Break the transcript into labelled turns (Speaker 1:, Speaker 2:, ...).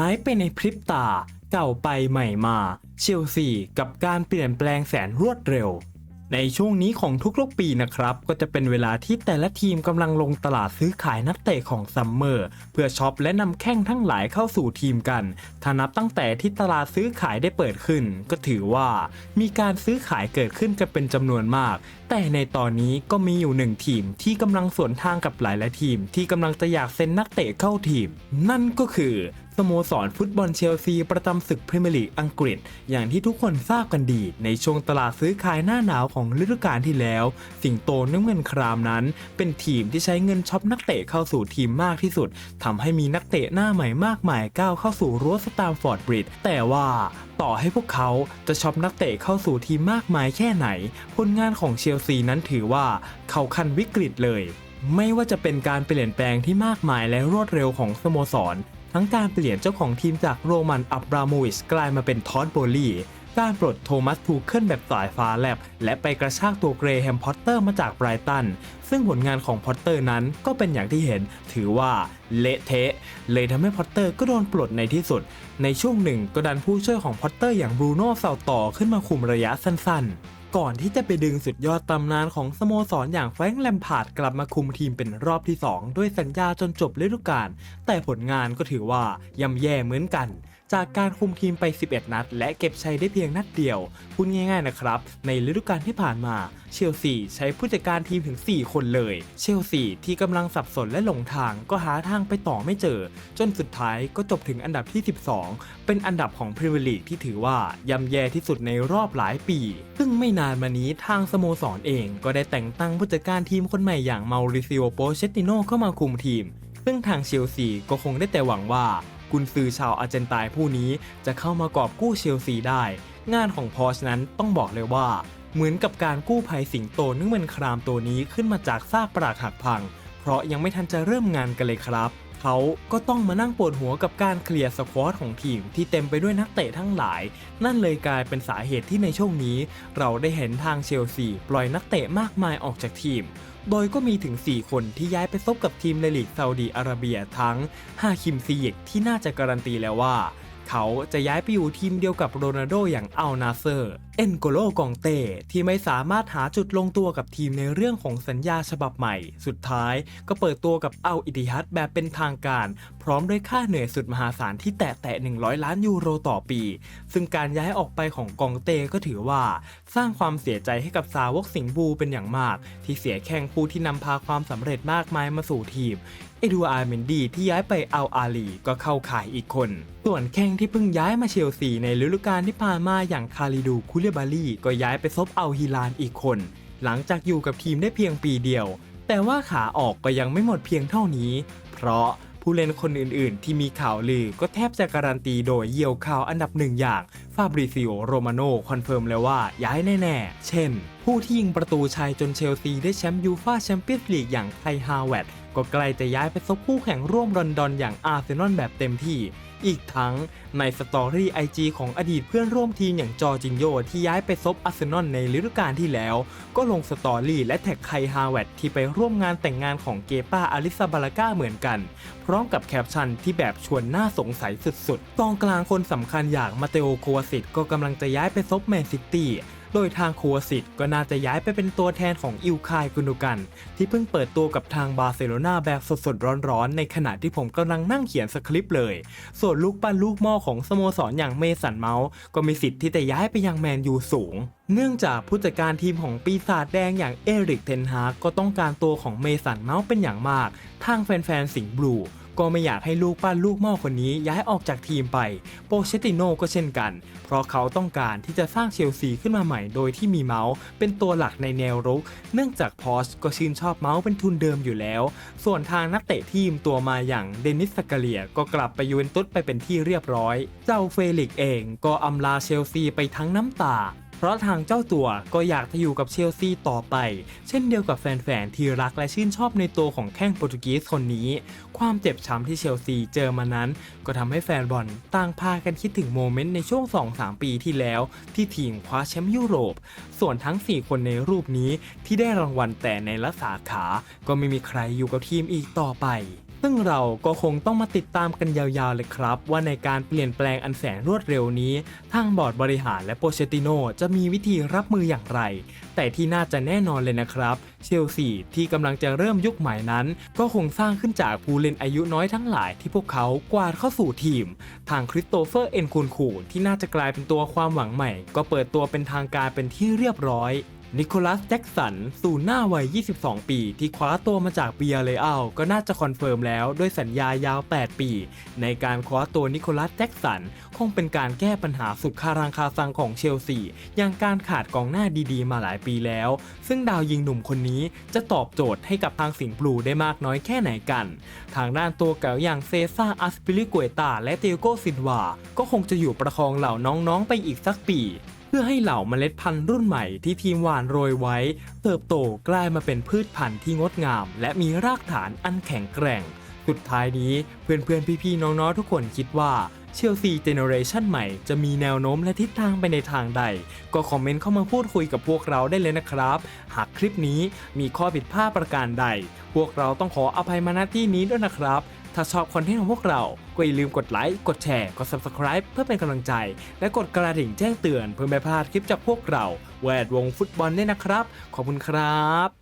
Speaker 1: หายไปในพริบตา เก่าไปใหม่มา เชลซีกับการเปลี่ยนแปลงแสนรวดเร็ว ในช่วงนี้ของทุกๆปีนะครับ ก็จะเป็นเวลาที่แต่ละทีมกำลังลงตลาดซื้อขายนักเตะของซัมเมอร์ เพื่อช็อปและนำแข้งทั้งหลายเข้าสู่ทีมกัน ถ้านับตั้งแต่ที่ตลาดซื้อขายได้เปิดขึ้น ก็ถือว่ามีการซื้อขายเกิดขึ้นกันเป็นจำนวนมากแต่ในตอนนี้ก็มีอยู่หนึ่งทีมที่กำลังสวนทางกับหลายๆทีม ที่กำลังจะอยากเซ็นนักเตะเข้าทีม นั่นก็คือสโมสรฟุตบอลเชลซีประจำศึกพรีเมียร์ลีกอังกฤษ อย่างที่ทุกคนทราบกันดี ในช่วงตลาดซื้อขายหน้าหนาวของฤดูกาลที่แล้ว สิงโตน้ำเงินครามนั้น เป็นทีมที่ใช้เงินช็อปนักเตะเข้าสู่ทีมมากที่สุดทำให้มีนักเตะหน้าใหม่มากมายก้าวเข้าสู่รั้วสตามฟอร์ดบริดจ์แต่ว่า ต่อให้พวกเขาจะช็อปนักเตะเข้าสู่ทีมมากมายแค่ไหน ผลงานของเชลซีนั้นถือว่าเขาคันวิกฤตเลย ไม่ว่าจะเป็นการเปลี่ยนแปลงที่มากมายและรวดเร็วของสโมสร ทั้งการเปลี่ยนเจ้าของทีมจากโรมันอับราโมวิชกลายมาเป็นทอดโบลี การปลดโทมัสทูเคิลแบบสายฟ้าแลบ และไปกระชากตัวเกรแฮมพอตเตอร์มาจากไบรตัน ซึ่งผลงานของพอตเตอร์นั้นก็เป็นอย่างที่เห็น ถือว่าเละเทะ เลยทำให้พอตเตอร์ก็โดนปลดในที่สุด ในช่วงหนึ่งก็ดันผู้ช่วยของพอตเตอร์อย่างบรูโน่เซาต่อขึ้นมาคุมระยะสั้นๆ ก่อนที่จะไปดึงสุดยอดตำนานของสโมสรอย่างแฟรงค์แลมพาร์ดกลับมาคุมทีมเป็นรอบที่ 2 ด้วยสัญญาจนจบฤดูกาลแต่ผลงานก็ถือว่าย่ำแย่เหมือนกัน จากการคุมทีมไป 11 นัด และเก็บชัยได้เพียงนัดเดียวพูดง่ายๆนะครับ ในฤดูกาลที่ผ่านมาเชลซีใช้ผู้จัดการทีมถึง 4 คนเลย เชลซีที่กำลังสับสนและหลงทางก็หาทางไปต่อไม่เจอ จนสุดท้ายก็จบถึงอันดับที่ 12 เป็นอันดับของพรีเมียร์ลีกที่ถือว่าย่ำแย่ที่สุดในรอบหลายปี ซึ่งไม่นานมานี้ทางสโมสรเองก็ได้แต่งตั้งผู้จัดการทีมคนใหม่อย่างมาริซิโอโปเชติโนเข้ามาคุมทีม ซึ่งทางเชลซีก็คงได้แต่หวังว่า กุนซือชาวอาร์เจนตายผู้นี้จะเข้ามากอบกู้เชลซีได้ งานของพอชนั้นต้องบอกเลยว่า เหมือนกับการกู้ภัยสิงโตนึ่งมันครามตัวนี้ขึ้นมาจากซากปรักหักพัง เพราะยังไม่ทันจะเริ่มงานกันเลยครับ เขาก็ต้องมานั่งปวดหัวกับการเคลียร์สควอตของทีมที่เต็มไปด้วยนักเตะทั้งหลาย นั่นเลยกลายเป็นสาเหตุที่ในช่วงนี้ เราได้เห็นทางเชลซีปล่อยนักเตะมากมายออกจากทีม โดยก็มีถึง 4 คนที่ย้ายไปซบกับทีมในลีกซาอุดีอาระเบียทั้งฮาคิมซีเยกที่น่าจะการันตีแล้วว่า เขาจะย้ายไปอยู่ทีมเดียวกับโรนัลโดอย่างอัลนาเซอร์ เอ็นโกโลกองเต้ที่ไม่สามารถหาจุดลงตัวกับทีมในเรื่องของสัญญาฉบับใหม่ สุดท้ายก็เปิดตัวกับเอัลอิติฮัดแบบเป็นทางการ พร้อมด้วยค่าเหนื่อยสุดมหาศาลที่แตะแตะ 100 ล้านยูโรต่อปี ซึ่งการย้ายออกไปของกองเต้ก็ถือว่า สร้างความเสียใจให้กับสาวกสิงห์บูเป็นอย่างมาก ที่เสียแข้งผู้ที่นำพาความสำเร็จมากมายมาสู่ทีมเอดูอาร์เมนดีที่ย้ายไปเอัลอาลีก็เข้าข่ายอีกคน ส่วนแข้งที่เพิ่งย้ายมาเชลซีในฤดูกาลที่ผ่านมาอย่างคาริดูคุเลบาลีก็ย้ายไปซบเอัลฮิลานอีกคน หลังจากอยู่กับทีมได้เพียงปีเดียว แต่ว่าขาออกก็ยังไม่หมดเพียงเท่านี้ เพราะผู้เล่นคนอื่นๆ ที่มีข่าวลือก็แทบจะการันตีโดยเยี่ยวข่าวอันดับหนึ่งอย่าง ฟาบริซิโอโรมาโนคอนเฟิร์มแล้วว่าย้ายแน่ ๆ เช่น ผู้ที่ยิงประตูชัยจนเชลซีได้แชมป์ยูฟ่าแชมเปี้ยนส์ลีกอย่างไคฮาวเวตก็ใกล้จะย้ายไปซบคู่แข่งร่วมลอนดอนอย่างอาร์เซนอลแบบเต็มที่ อีกทั้งในสตอรี่ไอจของอดีตเพื่อนร่วมทีมอย่างจอร์จินโยที่ย้ายไปซบอาร์เซนอลในฤดูกาลที่แล้ว ก็ลงสตอรี่และแท็กไคฮาวเวตที่ไปร่วมงานแต่งงานของเกป้าอลิซาบาลาก้าเหมือนกัน พร้อมกับแคปชั่นที่แบบชวนน่าสงสัยสุดๆกองกลางคนสำคัญอย่างมาเตโอโควาซิตก็กำลังจะย้ายไปซบแมนซิตี้ โดยทางคัวซิตก็น่าจะย้ายไปเป็นตัวแทนของอิลคายกุนโดกัน ที่เพิ่งเปิดตัวกับทางบาร์เซโลนาแบบสดๆร้อนๆ ในขณะที่ผมกำลังนั่งเขียนสคริปต์เลย ส่วนลูกปั้นลูกหม้อของสโมสรอย่างเมสันเมาส์ก็มีสิทธิ์ที่จะย้ายไปยังแมนยูสูง เนื่องจากผู้จัดการทีมของปีศาจแดงอย่างเอริกเทนฮากก็ต้องการตัวของเมสันเมาส์เป็นอย่างมาก ทางแฟนๆสิงห์บลู ก็ไม่อยากให้ลูกปั้นลูกหม้อคนนี้ย้ายออกจากทีมไป โปเชติโนก็เช่นกัน เพราะเขาต้องการที่จะสร้างเชลซีขึ้นมาใหม่โดยที่มีเมาส์เป็นตัวหลักในแนวรุก เนื่องจากพอชก็ชื่นชอบเมาส์เป็นทุนเดิมอยู่แล้ว ส่วนทางนักเตะทีมตัวมาอย่างเดนิสสกาเลียก็กลับไปยูเวนตุสไปเป็นที่เรียบร้อย เจ้าเฟลิกเองก็อำลาเชลซีไปทั้งน้ำตา เพราะทางเจ้าตัวก็อยากจะอยู่กับเชลซีต่อไป เช่นเดียวกับแฟนๆที่รักและชื่นชอบในตัวของแข้งโปรตุเกสคนนี้ ความเจ็บช้ำที่เชลซีเจอมานั้น ก็ทำให้แฟนบอลต่างพากันคิดถึงโมเมนต์ในช่วง 2-3 ปีที่แล้ว ที่ทีมคว้าแชมป์ยุโรป ส่วนทั้ง 4 คนในรูปนี้ที่ได้รางวัลแต่ในละสาขา ก็ไม่มีใครอยู่กับทีมอีกต่อไป ซึ่งเราก็คงต้องมาติดตามกันยาวๆเลยครับ ว่าในการเปลี่ยนแปลงอันแสนรวดเร็วนี้ ทางบอร์ดบริหารและโปเชติโนจะมีวิธีรับมืออย่างไร แต่ที่น่าจะแน่นอนเลยนะครับเชลซีที่กำลังจะเริ่มยุคใหม่นั้น ก็คงสร้างขึ้นจากผู้เล่นอายุน้อยทั้งหลายที่พวกเขากวาดเข้าสู่ทีม ทางคริสโตเฟอร์เอ็นคูนคูที่น่าจะกลายเป็นตัวความหวังใหม่ ก็เปิดตัวเป็นทางการเป็นที่เรียบร้อย นิโคลัสแจ็กสันสู่หน้าวัย 22 ปี ที่คว้าตัวมาจากเบียเลอัลก็น่าจะคอนเฟิร์มแล้วด้วยสัญญายาว 8 ปี ในการคว้าตัวนิโคลัสแจ็กสัน คงเป็นการแก้ปัญหาสุดคารังคาซังของเชลซี อย่างการขาดกองหน้าดีๆ มาหลายปีแล้ว ซึ่งดาวยิงหนุ่มคนนี้จะตอบโจทย์ให้กับทางสิงห์บลูได้มากน้อยแค่ไหนกัน ทางด้านตัวเก่าอย่างเซซ่าอัสปิลิกุเอตาและเตโกซินวาก็คงจะอยู่ประคองเหล่าน้องๆไปอีกสักปี พื่อให้เหล่าเมล็ดพันธุ์รุ่นใหม่ที่ทีมหวานโรยไว้ เติบโตกลายมาเป็นพืชพันธุ์ที่งดงาม และมีรากฐานอันแข็งแกร่ง สุดท้ายนี้เพื่อนๆพี่ๆน้องๆทุกคนคิดว่าเชลซีเจเนอเรชันใหม่จะมีแนวโน้มและทิศทางไปในทางใด ก็คอมเมนต์เข้ามาพูดคุยกับพวกเราได้เลยนะครับ หากคลิปนี้มีข้อผิดพลาดประการใด พวกเราต้องขออภัยมาณที่นี้ด้วยนะครับ ถ้าชอบคอนเทนต์ของพวกเรา ก็อย่าลืมกดไลค์ กดแชร์ กด Subscribe เพื่อเป็นกำลังใจ และกดกระดิ่งแจ้งเตือนเพื่อไม่พลาดคลิปจากพวกเราแวดวงฟุตบอลด้วยนะครับ ขอบคุณครับ